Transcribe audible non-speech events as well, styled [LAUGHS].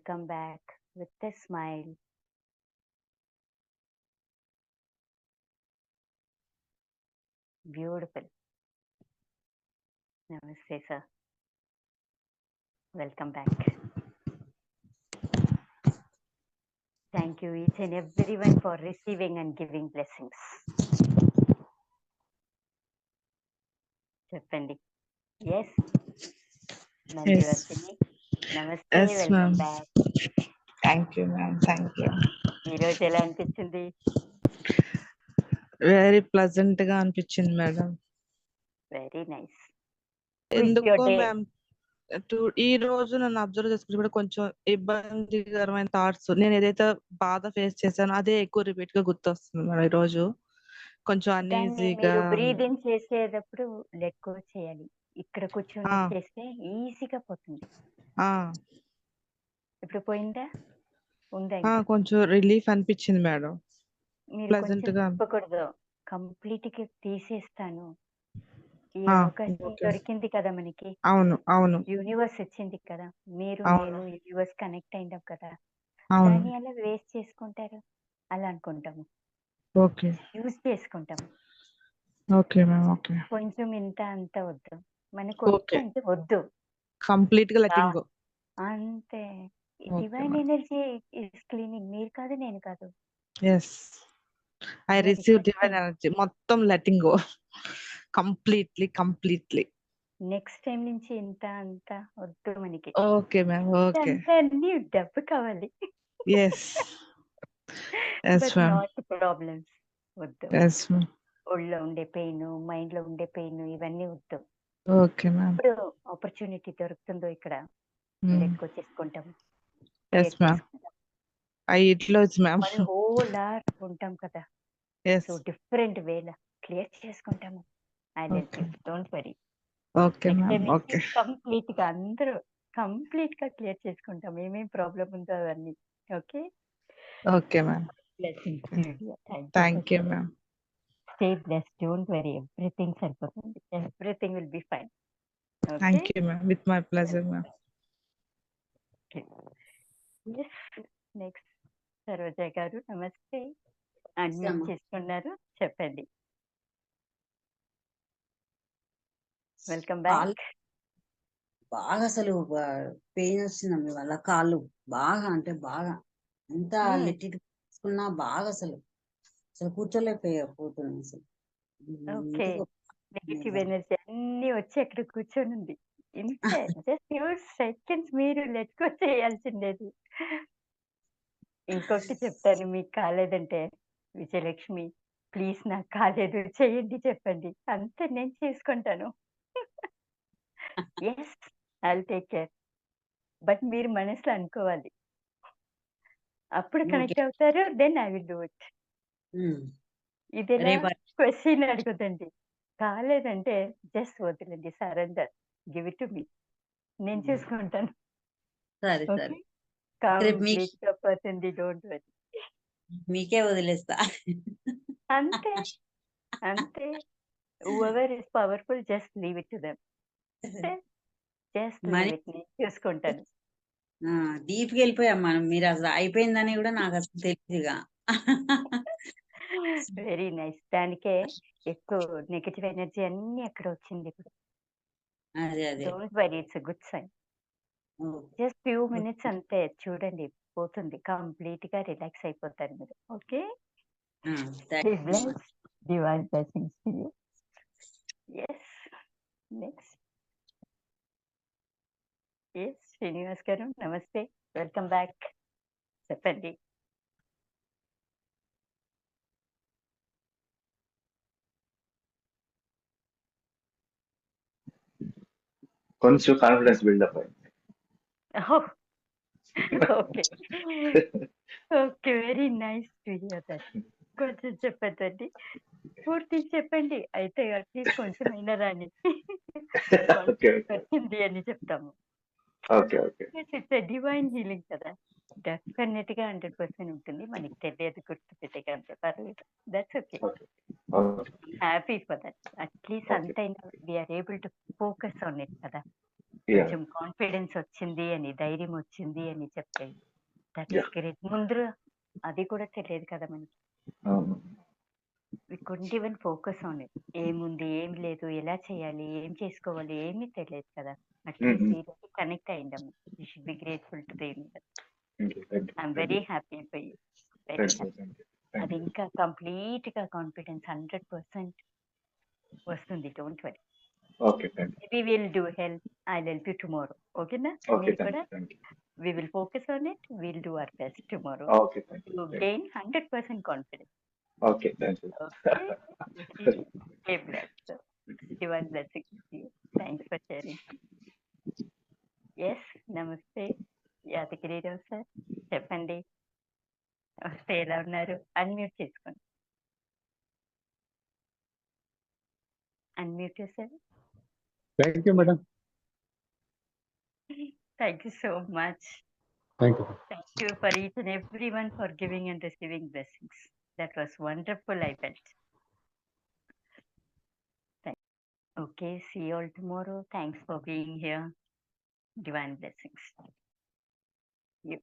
welcome back with a smile. Beautiful. Namaste, sir. Welcome back. Thank you, each and everyone, for receiving and giving blessings. Definitely. Yes. Yes. నమస్తే welcome. Back thank you ma'am thank you ఈ రోజు ఎలా అనిపించింది? Very ప్లజెంట్గా అనిపించింది madam very nice ఎందుకో? Ma'am ఈ రోజు నన్ను అబ్జర్వ్ చేసుకుంటే కూడా కొంచెం ఇబ్బందికరమైన థాట్స్ నేను ఏదైతే బాధ ఫేస్ చేశానో అదే ఎక్కువ రిపీట్గా గుర్తొస్తుంది మేడం ఈ రోజు. కొంచెం అన్ఈజీగా మీరు బ్రీద్ ఇన్ చేసేటప్పుడు గో చేయాలి. ఇక్కడ కూర్చొని. చేస్తే ఈజీగా పోతుంది. ఆ. ఇప్పుడు పోయిందా? ఉందా ఆ, ఇంకా? కొంచెం రిలీఫ్ అనిపించింది మేడం. మీరు కొంచెం గా. చెప్పకూడదు. కంప్లీట్గా తీసేస్తాను. ఈ ఆ, అవకాశం okay. దొరికింది కదా మనకి. అవును అవును. యూనివర్స్ వచ్చింది కదా. మీరు అవును. నేను యూనివర్స్ కనెక్ట్ అయినాం కదా. అవును. దాన్ని ఎలా వేస్ట్ చేసుకుంటారు? అలా అనుకుంటాము. ఓకే. యూజ్ చేసుకుంటాము. Okay ma'am okay. కొంచెం ఇంత అంత వద్దు. మనకు అంటే వద్దు. కంప్లీట్గా లెటింగ్ గో అంతే Okay, divine. Energy is cleaning. మీరు కాదు నేను కాదు. Yes I receive. Divine energy మొత్తం letting go completely completely. Next time నుంచి ఇంత అంత వద్దు మనకి. Okay ma'am. ఓకే. అంత అన్ని డబ్బు కావాలి. Yes yes but ma'am not problems వద్దు. ఎస్ మ్యామ్ ఒళ్ళో ఉండే పెయిన్ మైండ్లో ఉండే పెయిన్ ఇవన్నీ వద్దు. Okay ma'am. ఇప్పుడు ఆపర్చునిటీ దొరుకుతుందో ఇక్కడ లెట్కో చేసుకుంటాం. ఎస్ మ్యామ్ ఐ ఇట్లో మ్యామ్. మన హోల్ ఆర్ ఉంటాం కదా. సో డిఫరెంట్ వేల క్లియర్ చేసుకుంటాము. I. Don't worry okay ma'am okay కంప్లీట్గా అందరూ కంప్లీట్గా క్లియర్ చేసుకుంటాం. ఏమేం ప్రాబ్లం ఉందో అవన్నీ. Okay okay ma'am thank you ma'am stay bless don't worry everything సరిపోతుంది everything will be fine thank you ma'am with my pleasure ma'am next Saroja garu నమస్తే. అమ్మా. చేసుకున్నారు. చెప్పండి. వెల్కమ్ బ్యాక్ బాగా అసలు పెయిన్ వచ్చిందమ్మ వాళ్ళ కాళ్ళు బాగా అంటే బాగా. ఎంత Hmm. లెట్టి తీసుకున్నా బాగా అసలు. అసలు కూర్చోలేకపోతున్నాను అసలు ఓకే నెగిటివ్ ఎనర్జీ అన్ని వచ్చి అక్కడ కూర్చొని ఉంది జస్ట్ ఫ్యూ సెకండ్స్ మీరు లెట్కో చేయాల్సిండేది ఇంకొకటి చెప్తాను మీకు కాలేదంటే విజయలక్ష్మి ప్లీజ్ నాకు కాలేదు చేయండి చెప్పండి అంతే నేను చేసుకుంటాను yes I take care but మీరు మనసులో అనుకోవాలి అప్పుడు. కనెక్ట్ అవుతారు then I will do it. ఇది క్వశ్చన్ అడుగుదండి కాలేదంటే జస్ట్ వదిలేండి surrender. Give it to me. నేను. చూసుకుంటాను. సరే సరే. మీకు- డోంట్ వరీ. వదిలేస్తా. అంతే. అంతే. Ever is powerful just leave it to them. Just చూసుకుంటాను. డీప్కి వెళ్ళిపోయాం మనం. మీరు అసలు అయిపోయిందని కూడా నాకు అసలు తెలియదుగా [LAUGHS] వెరీ నైస్ దానికే ఎక్కువ నెగటివ్ ఎనర్జీ అన్ని అక్కడ వచ్చింది ఇప్పుడు అదే అదే. Don't worry it's good sign just few minutes అంతే చూడండి పోతుంది. కంప్లీట్గా రిలాక్స్ అయిపోతారు మీరు. Okay? Divine blessings to you yes next yes Srinivas garu నమస్తే. వెల్కమ్ బ్యాక్ చెప్పండి. కొంచెం కాన్ఫిడెన్స్ బిల్డప్ అయింది. Okay. Okay very nice to hear that కొంచెం చెప్పండి. పూర్తి చెప్పండి. అయితే అట్లీస్ట్ కొంచెం అయినా రాని [LAUGHS] ఓకే ఓకే. వచ్చింది అని చెప్తాము. Okay okay. It's divine healing కదా. డెఫినెట్గా హండ్రెడ్ పర్సెంట్ ఉంటుంది. మనకి తెలియదు గుర్తు పెట్టకంటే పర్లేదు. That's okay. Happy for that at least. అంతైనా we are able to focus on it కదా. కొంచెం కాన్ఫిడెన్స్ వచ్చింది అని ధైర్యం వచ్చింది అని చెప్తే దట్. ఇస్ గ్రేట్ ముందు అది కూడా తెలియదు కదా మనకి. Couldn't even focus on it ఏముంది ఏం లేదు ఎలా చేయాలి ఏం చేసుకోవాలి ఏమీ తెలియదు కదా. At least Mhm. ఈరోజు connect అయిందాము you should be grateful to them Thank you. Thank you. I'm Thank very you. Happy for you very Thank you. Happy Thank you. Thank అది you. ఇంకా కంప్లీట్గా కాన్ఫిడెన్స్ హండ్రెడ్ పర్సెంట్ వస్తుంది don't worry Okay. Thank you. We will do help I help you tomorrow ఓకేనా Okay. మీరు Thank కూడా you. Thank you. We will focus on it will do our best tomorrow Okay. Thank you. To Thank you. Gain hundred percent confidence Okay. Thank you. Okay bless divine blessing thanks for sharing yes నమస్తే Yadagiri Rao sir చెప్పండి నమస్తే ఎలా ఉన్నారు unmute చేసుకోండి unmute చేశారు thank you madam thank you so much thank you Thank you for each and everyone for giving and receiving blessings. That was wonderful, I felt. Thank Okay, see you all tomorrow. Thanks for being here. Divine blessings. You.